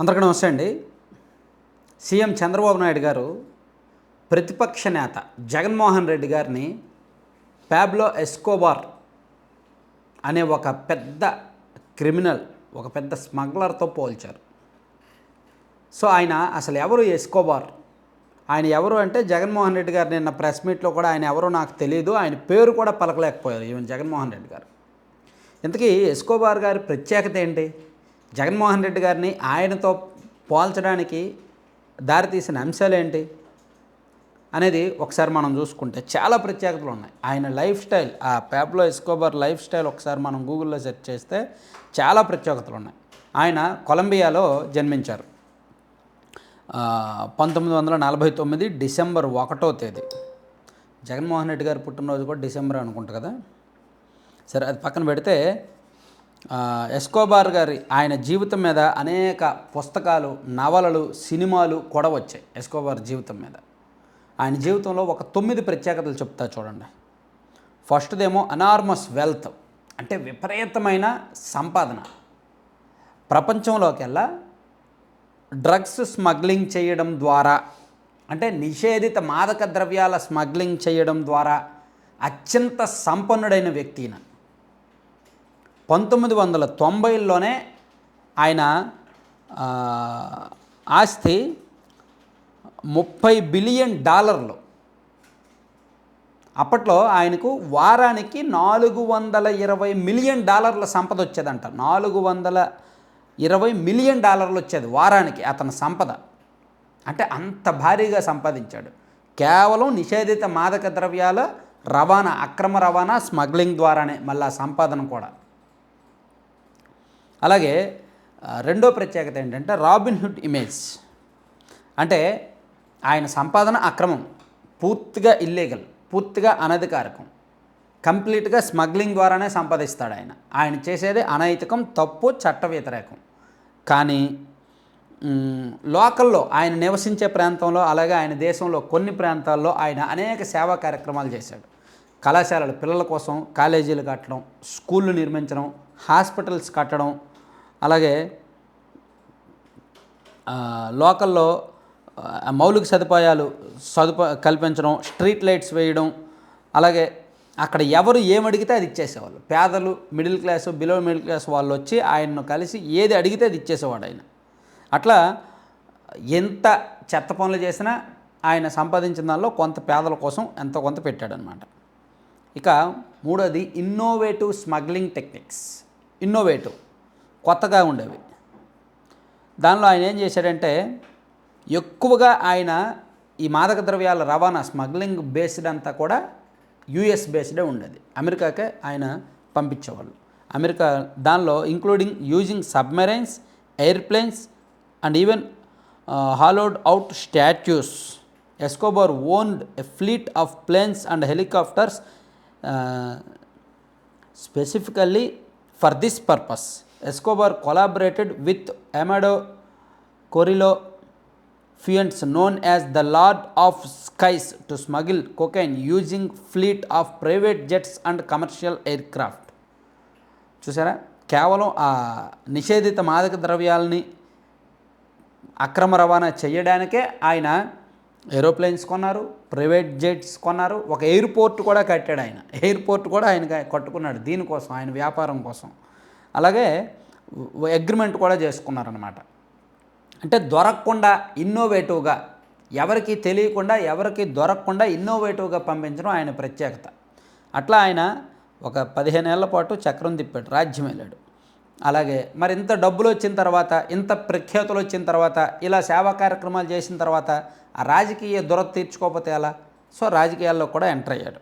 అందరికీ నమస్తే అండి. సీఎం చంద్రబాబు నాయుడు గారు ప్రతిపక్ష నేత జగన్మోహన్ రెడ్డి గారిని ప్యాబ్లో ఎస్కోబార్ అనే ఒక పెద్ద క్రిమినల్ ఒక పెద్ద స్మగ్లర్తో పోల్చారు. సో ఆయన అసలు ఎవరు ఎస్కోబార్? ఆయన ఎవరు అంటే జగన్మోహన్ రెడ్డి గారు నిన్న ప్రెస్ మీట్లో కూడా ఆయన ఎవరో నాకు తెలియదు ఆయన పేరు కూడా పలకలేకపోయారు ఈవెన్ జగన్మోహన్ రెడ్డి గారు. ఇంతకీ ఎస్కోబార్ గారి ప్రత్యేకత ఏంటి? జగన్మోహన్ రెడ్డి గారిని ఆయనతో పోల్చడానికి దారితీసిన అంశాలు ఏంటి అనేది ఒకసారి మనం చూసుకుంటే చాలా ప్రత్యేకతలు ఉన్నాయి. ఆయన లైఫ్ స్టైల్ ఆ ప్యాబ్లో ఎస్కోబర్ లైఫ్ స్టైల్ ఒకసారి మనం గూగుల్లో సెర్చ్ చేస్తే చాలా ప్రత్యేకతలు ఉన్నాయి. ఆయన కొలంబియాలో జన్మించారు. పంతొమ్మిది వందల నలభై తొమ్మిది డిసెంబర్ ఒకటో తేదీ. జగన్మోహన్ రెడ్డి గారు పుట్టినరోజు కూడా డిసెంబర్ అనుకుంటా కదా. సరే అది పక్కన పెడితే ఎస్కోబార్ గారి ఆయన జీవితం మీద అనేక పుస్తకాలు నవలలు సినిమాలు కూడా వచ్చాయి ఎస్కోబార్ జీవితం మీద. ఆయన జీవితంలో ఒక తొమ్మిది ప్రత్యేకతలు చెప్తా చూడండి. ఫస్ట్దేమో అనార్మస్ వెల్త్ అంటే విపరీతమైన సంపాదన. ప్రపంచంలోకెల్లా డ్రగ్స్ స్మగ్లింగ్ చేయడం ద్వారా అంటే నిషేధిత మాదక ద్రవ్యాల స్మగ్లింగ్ చేయడం ద్వారా అత్యంత సంపన్నుడైన వ్యక్తి ఈయన. పంతొమ్మిది వందల తొంభైలోనే ఆయన ఆస్తి ముప్పై బిలియన్ డాలర్లు. అప్పట్లో ఆయనకు వారానికి నాలుగు వందల ఇరవై మిలియన్ డాలర్ల సంపద వచ్చేదంట. నాలుగు వందల ఇరవై మిలియన్ డాలర్లు వచ్చేది వారానికి అతని సంపద. అంటే అంత భారీగా సంపాదించాడు. కేవలం నిషేధిత మాదక ద్రవ్యాల రవాణా అక్రమ రవాణా స్మగ్లింగ్ ద్వారానే మళ్ళీ సంపాదన కూడా. అలాగే రెండో ప్రత్యేకత ఏంటంటే రాబిన్ హుడ్ ఇమేజ్ అంటే ఆయన సంపాదన అక్రమం పూర్తిగా ఇల్లీగల్ పూర్తిగా అనధికారకం కంప్లీట్గా స్మగ్లింగ్ ద్వారానే సంపాదిస్తాడు ఆయన. ఆయన చేసేది అనైతికం తప్పు చట్ట వ్యతిరేకం. కానీ లోకల్లో ఆయన నివసించే ప్రాంతంలో అలాగే ఆయన దేశంలో కొన్ని ప్రాంతాల్లో ఆయన అనేక సేవా కార్యక్రమాలు చేశాడు. కళాశాలలు పిల్లల కోసం కాలేజీలు కట్టడం స్కూళ్ళు నిర్మించడం హాస్పిటల్స్ కట్టడం అలాగే లోకల్లో మౌలిక సదుపాయాలు సదుపా కల్పించడం స్ట్రీట్ లైట్స్ వేయడం అలాగే అక్కడ ఎవరు ఏమడిగితే అది ఇచ్చేసేవాళ్ళు. పేదలు middle class below middle class వాళ్ళు వచ్చి ఆయన్ను కలిసి ఏది అడిగితే అది ఇచ్చేసేవాడు ఆయన. అట్లా ఎంత చెత్త పనులు చేసినా ఆయన సంపాదించిన దానిలో కొంత పేదల కోసం ఎంతో కొంత పెట్టాడనమాట. ఇక మూడోది ఇన్నోవేటివ్ స్మగ్లింగ్ టెక్నిక్స్ ఇన్నోవేటివ్ కొత్తగా ఉండేవి. దానిలో ఆయన ఏం చేశాడంటే ఎక్కువగా ఆయన ఈ మాదక ద్రవ్యాల రవాణా స్మగ్లింగ్ బేస్డ్ అంతా కూడా యుఎస్ బేస్డే ఉండేది. అమెరికాకే ఆయన పంపించేవాళ్ళు. అమెరికా దానిలో including using submarines airplanes and even hollowed out statues. Escobar owned a fleet of planes and helicopters specifically for this purpose. Escobar collaborated with Amado Carrillo Fuentes known as the lord of skies to smuggle cocaine using fleet of private jets and commercial aircraft చూసారా కేవలం ఆ నిషేధిత మాదక ద్రవ్యాలని అక్రమ రవాణా చేయడానికే ఆయన aeroplanes కొన్నారు ప్రైవేట్ జెట్స్ కొన్నారు ఒక ఎయిర్పోర్ట్ కూడా కట్టాడు ఆయన ఎయిర్పోర్ట్ కూడా ఆయన కట్టుకున్నాడు దీనికోసం ఆయన వ్యాపారం కోసం అలాగే అగ్రిమెంట్ కూడా చేసుకున్నారనమాట అంటే దొరకకుండా ఇన్నోవేటివ్గా ఎవరికి తెలియకుండా ఎవరికి దొరకకుండా ఇన్నోవేటివ్గా పంపించడం ఆయన ప్రత్యేకత. అట్లా ఆయన ఒక పదిహేను ఏళ్ళ పాటు చక్రం తిప్పాడు రాజ్యం వెళ్ళాడు అలాగే మరి ఇంత డబ్బులు వచ్చిన తర్వాత ఇంత ప్రఖ్యాతులు వచ్చిన తర్వాత ఇలా సేవా కార్యక్రమాలు చేసిన తర్వాత ఆ రాజకీయ దొరత తీర్చుకోకపోతే ఎలా? సో రాజకీయాల్లో కూడా ఎంటర్ అయ్యాడు.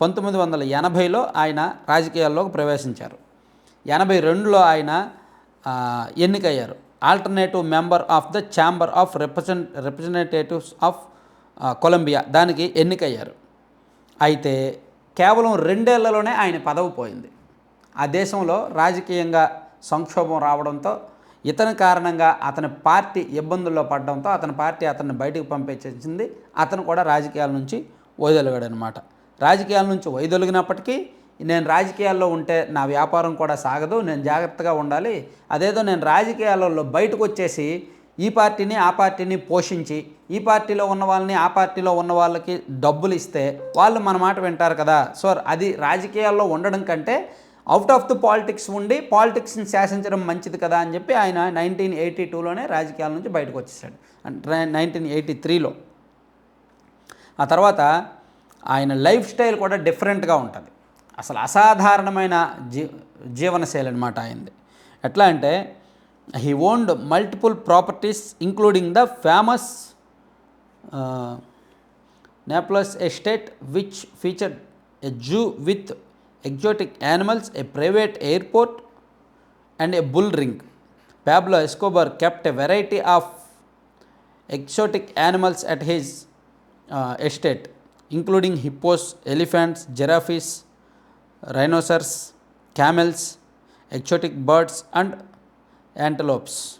పంతొమ్మిది వందల ఎనభైలో ఆయన రాజకీయాల్లోకి ప్రవేశించారు. ఎనభై రెండులో ఆయన ఎన్నికయ్యారు. Alternative member of the chamber of represent representatives of Colombia దానికి ఎన్నికయ్యారు. అయితే కేవలం రెండేళ్ళలోనే ఆయన పదవి పోయింది. ఆ దేశంలో రాజకీయంగా సంక్షోభం రావడంతో ఇతని కారణంగా అతని పార్టీ ఇబ్బందుల్లో పడడంతో అతని పార్టీ అతన్ని బయటకు పంపించేసింది. అతను కూడా రాజకీయాల నుంచి వైదొలిగాడనమాట రాజకీయాల నుంచి వైదొలిగినప్పటికీ నేను రాజకీయాల్లో ఉంటే నా వ్యాపారం కూడా సాగదు నేను జాగ్రత్తగా ఉండాలి. అదేదో నేను రాజకీయాలలో బయటకు వచ్చేసి ఈ పార్టీని ఆ పార్టీని పోషించి ఈ పార్టీలో ఉన్న వాళ్ళని ఆ పార్టీలో ఉన్న వాళ్ళకి డబ్బులు ఇస్తే వాళ్ళు మన మాట వింటారు కదా. సో అది రాజకీయాల్లో ఉండడం కంటే అవుట్ ఆఫ్ ది పాలిటిక్స్ ఉండి పాలిటిక్స్ని శాసించడం మంచిది కదా అని చెప్పి ఆయన నైన్టీన్ ఎయిటీ టూలోనే రాజకీయాల నుంచి బయటకు వచ్చేసాడు. అంటే నైన్టీన్ ఎయిటీ త్రీలో ఆ తర్వాత ఆయన లైఫ్ స్టైల్ కూడా డిఫరెంట్గా ఉంటుంది. అసలు అసాధారణమైన జీ జీవనశైలి అనమాట ఆయనది. ఎట్లా అంటే he owned multiple properties including the famous Napoles estate which featured a zoo with exotic animals a private airport and a bull ring Pablo Escobar kept a variety of exotic animals at his estate including hippos elephants giraffes rhinoceros camels exotic birds and antelopes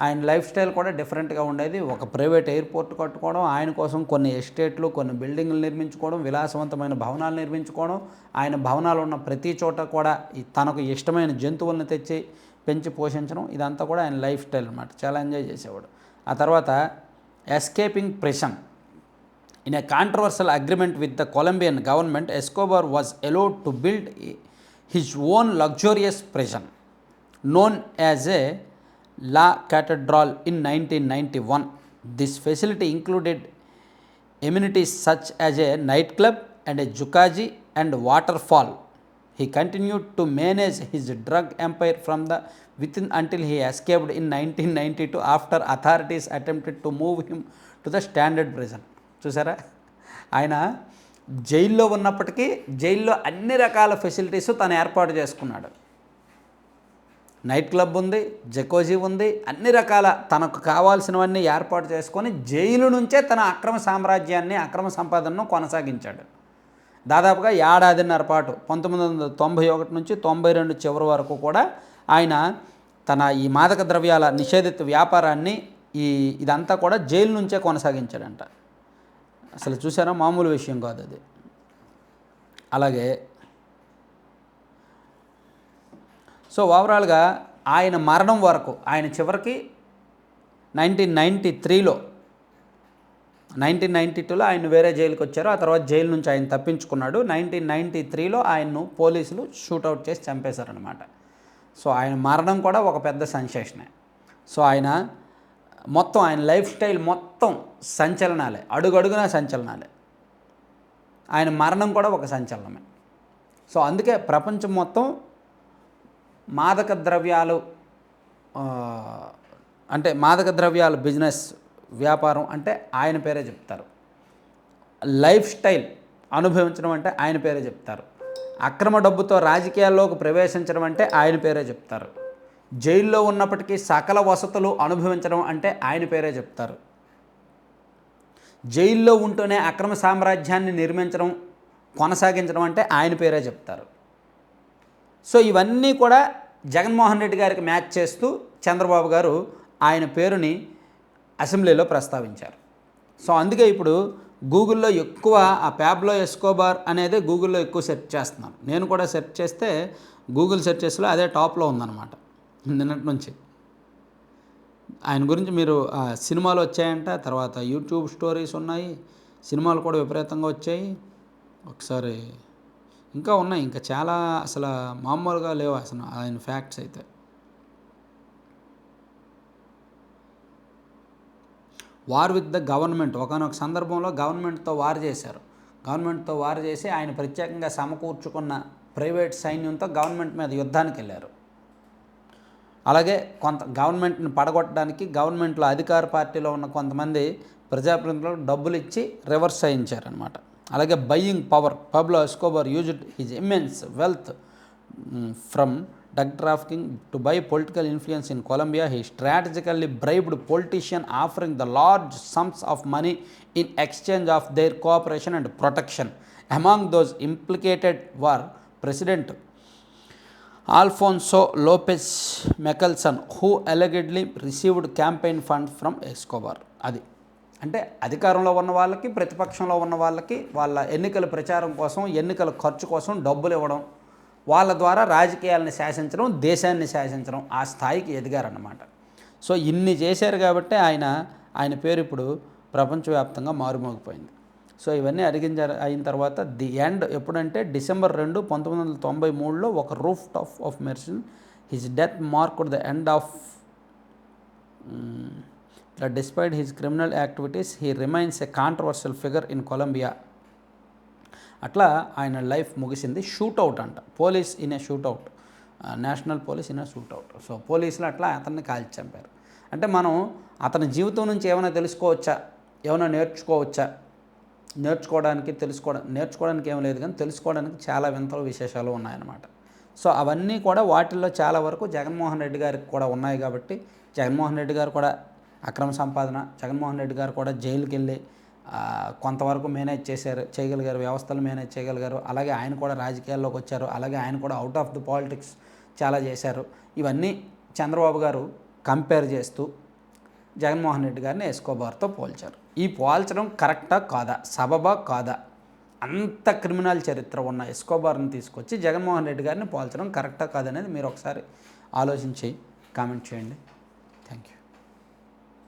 ఆయన life style కూడా డిఫరెంట్గా ఉండేది. ఒక private airport కట్టుకోవడం ఆయన కోసం కొన్ని ఎస్టేట్లు కొన్ని బిల్డింగ్లు నిర్మించుకోవడం విలాసవంతమైన భవనాలు నిర్మించుకోవడం ఆయన భవనాలు ఉన్న ప్రతి చోట కూడా తనకు ఇష్టమైన జంతువులను తెచ్చి పెంచి పోషించడం ఇదంతా కూడా ఆయన లైఫ్ స్టైల్ అనమాట చాలా ఎంజాయ్ చేసేవాడు. ఆ తర్వాత ఎస్కేపింగ్ ప్రెషన్ In a controversial agreement with the Colombian government, Escobar was allowed to build his own luxurious prison known as a La Catedral in 1991. This facility included amenities such as a nightclub and a jacuzzi and waterfall. He continued to manage his drug empire from the within until he escaped in 1992 after authorities attempted to move him to the standard prison. చూసారా? ఆయన జైల్లో ఉన్నప్పటికీ జైల్లో అన్ని రకాల facilities తను ఏర్పాటు చేసుకున్నాడు. నైట్ క్లబ్ ఉంది జకోజీ ఉంది అన్ని రకాల తనకు కావాల్సినవన్నీ ఏర్పాటు చేసుకొని జైలు నుంచే తన అక్రమ సామ్రాజ్యాన్ని అక్రమ సంపాదనను కొనసాగించాడు. దాదాపుగా ఏడాదిన్నర పాటు పంతొమ్మిది వందల తొంభై ఒకటి నుంచి తొంభై రెండు చివరి వరకు కూడా ఆయన తన ఈ మాదక ద్రవ్యాల నిషేధిత వ్యాపారాన్ని ఈ ఇదంతా కూడా జైలు నుంచే కొనసాగించాడంట. అసలు చూసారా? మామూలు విషయం కాదు అది. అలాగే సో ఓవరాల్గా ఆయన మరణం వరకు ఆయన చివరికి నైన్టీన్ నైంటీ త్రీలో నైన్టీన్ నైంటీ టూలో ఆయన వేరే జైలుకి వచ్చారు. ఆ తర్వాత జైలు నుంచి ఆయన తప్పించుకున్నాడు. నైన్టీన్ నైంటీ త్రీలో ఆయన్ను పోలీసులు షూట్అవుట్ చేసి చంపేశారనమాట సో ఆయన మరణం కూడా ఒక పెద్ద సెన్సేషనే. సో ఆయన మొత్తం ఆయన లైఫ్ స్టైల్ మొత్తం సంచలనాలే. అడుగడుగునా సంచలనాలే. ఆయన మరణం కూడా ఒక సంచలనమే. సో అందుకే ప్రపంచం మొత్తం మాదక ద్రవ్యాలు అంటే మాదక ద్రవ్యాల బిజినెస్ వ్యాపారం అంటే ఆయన పేరే చెప్తారు. లైఫ్ స్టైల్ అనుభవించడం అంటే ఆయన పేరే చెప్తారు. అక్రమ డబ్బుతో రాజకీయాల్లోకి ప్రవేశించడం అంటే ఆయన పేరే చెప్తారు. జైల్లో ఉన్నప్పటికీ సకల వసతులు అనుభవించడం అంటే ఆయన పేరే చెప్తారు. జైల్లో ఉంటూనే అక్రమ సామ్రాజ్యాన్ని నిర్మించడం కొనసాగించడం అంటే ఆయన పేరే చెప్తారు. సో ఇవన్నీ కూడా జగన్మోహన్ రెడ్డి గారికి మ్యాచ్ చేస్తూ చంద్రబాబు గారు ఆయన పేరుని అసెంబ్లీలో ప్రస్తావించారు. సో అందుకే ఇప్పుడు గూగుల్లో ఎక్కువ ఆ ప్యాబ్లో ఎస్కోబార్ అనేది గూగుల్లో ఎక్కువ సెర్చ్ చేస్తున్నాను. నేను కూడా సెర్చ్ చేస్తే గూగుల్ సెర్చెస్లో అదే టాప్లో ఉందన్నమాట. నిన్నటి నుంచి. ఆయన గురించి మీరు ఆ, సినిమాలు వచ్చాయంట తర్వాత యూట్యూబ్ స్టోరీస్ ఉన్నాయి సినిమాలు కూడా విపరీతంగా వచ్చాయి. ఒకసారి ఇంకా ఉన్నాయి ఇంకా చాలా అసలు మామూలుగా లేవు అసలు ఆయన ఫ్యాక్ట్స్ అయితే. వార్ విత్ ద గవర్నమెంట్ ఒకనొక సందర్భంలో గవర్నమెంట్తో వార్ చేశారు. గవర్నమెంట్తో వార్ చేసి ఆయన ప్రత్యేకంగా సమకూర్చుకున్న ప్రైవేట్ సైన్యంతో గవర్నమెంట్ మీద యుద్ధానికి వెళ్ళారు. అలాగే కొంత గవర్నమెంట్ని పడగొట్టడానికి గవర్నమెంట్లో అధికార పార్టీలో ఉన్న కొంతమంది ప్రజాప్రతినిధులకు డబ్బులు ఇచ్చి రివర్స్ చేయించారనమాట అలాగే buying power Pablo Escobar used his immense wealth from drug trafficking to buy political influence in Colombia. He strategically bribed politician offering the large sums of money in exchange of their cooperation and protection. Among those implicated was president Alfonso Lopez Michelsen who allegedly received campaign fund from Escobar అది. అంటే అధికారంలో ఉన్న వాళ్ళకి ప్రతిపక్షంలో ఉన్న వాళ్ళకి వాళ్ళ ఎన్నికల ప్రచారం కోసం ఎన్నికల ఖర్చు కోసం డబ్బులు ఇవ్వడం వాళ్ళ ద్వారా రాజకీయాలను శాసించడం దేశాన్ని శాసించడం ఆ స్థాయికి ఎదిగారన్నమాట. సో ఇన్ని చేశారు కాబట్టి ఆయన ఆయన పేరు ఇప్పుడు ప్రపంచవ్యాప్తంగా మారుమోగిపోయింది. సో ఇవన్నీ అరిగింజ అయిన తర్వాత ది ఎండ్ ఎప్పుడంటే డిసెంబర్ రెండు పంతొమ్మిది వందల తొంభై మూడులో ఒక rooftop of Medellin his death marked the end of ఇట్లా despite his criminal activities he remains a controversial figure in Colombia. అట్లా ఆయన లైఫ్ ముగిసింది షూట్అవుట్ అంట. Police in a shootout national police in a shootout so పోలీసులు అట్లా అతన్ని కాల్చి చంపారు. అంటే మనం అతని జీవితం నుంచి ఏమైనా తెలుసుకోవచ్చా? ఏమైనా నేర్చుకోవచ్చా? నేర్చుకోవడానికి తెలుసుకోవడం నేర్చుకోవడానికి ఏం లేదు కానీ తెలుసుకోవడానికి చాలా వింతలు విశేషాలు ఉన్నాయన్నమాట. సో అవన్నీ కూడా వాటిల్లో చాలా వరకు జగన్మోహన్ రెడ్డి గారికి కూడా ఉన్నాయి కాబట్టి జగన్మోహన్ రెడ్డి గారు కూడా అక్రమ సంపాదన జగన్మోహన్ రెడ్డి గారు కూడా జైలుకి వెళ్ళి కొంతవరకు మేనేజ్ చేశారు చేయగలిగారు వ్యవస్థలు మేనేజ్ చేయగలిగారు అలాగే ఆయన కూడా రాజకీయాల్లోకి వచ్చారు అలాగే ఆయన కూడా అవుట్ ఆఫ్ ది పాలిటిక్స్ చాలా చేశారు. ఇవన్నీ చంద్రబాబు గారు కంపేర్ చేస్తూ జగన్మోహన్ రెడ్డి గారిని ఎస్కోబార్తో పోల్చారు. ఈ పోల్చడం కరెక్టా కాదా? సబబా కాదా? అంత క్రిమినల్ చరిత్ర ఉన్న ఎస్కోబార్ని తీసుకొచ్చి జగన్మోహన్ రెడ్డి గారిని పోల్చడం కరెక్టా కాదనేది మీరు ఒకసారి ఆలోచించి కామెంట్ చేయండి.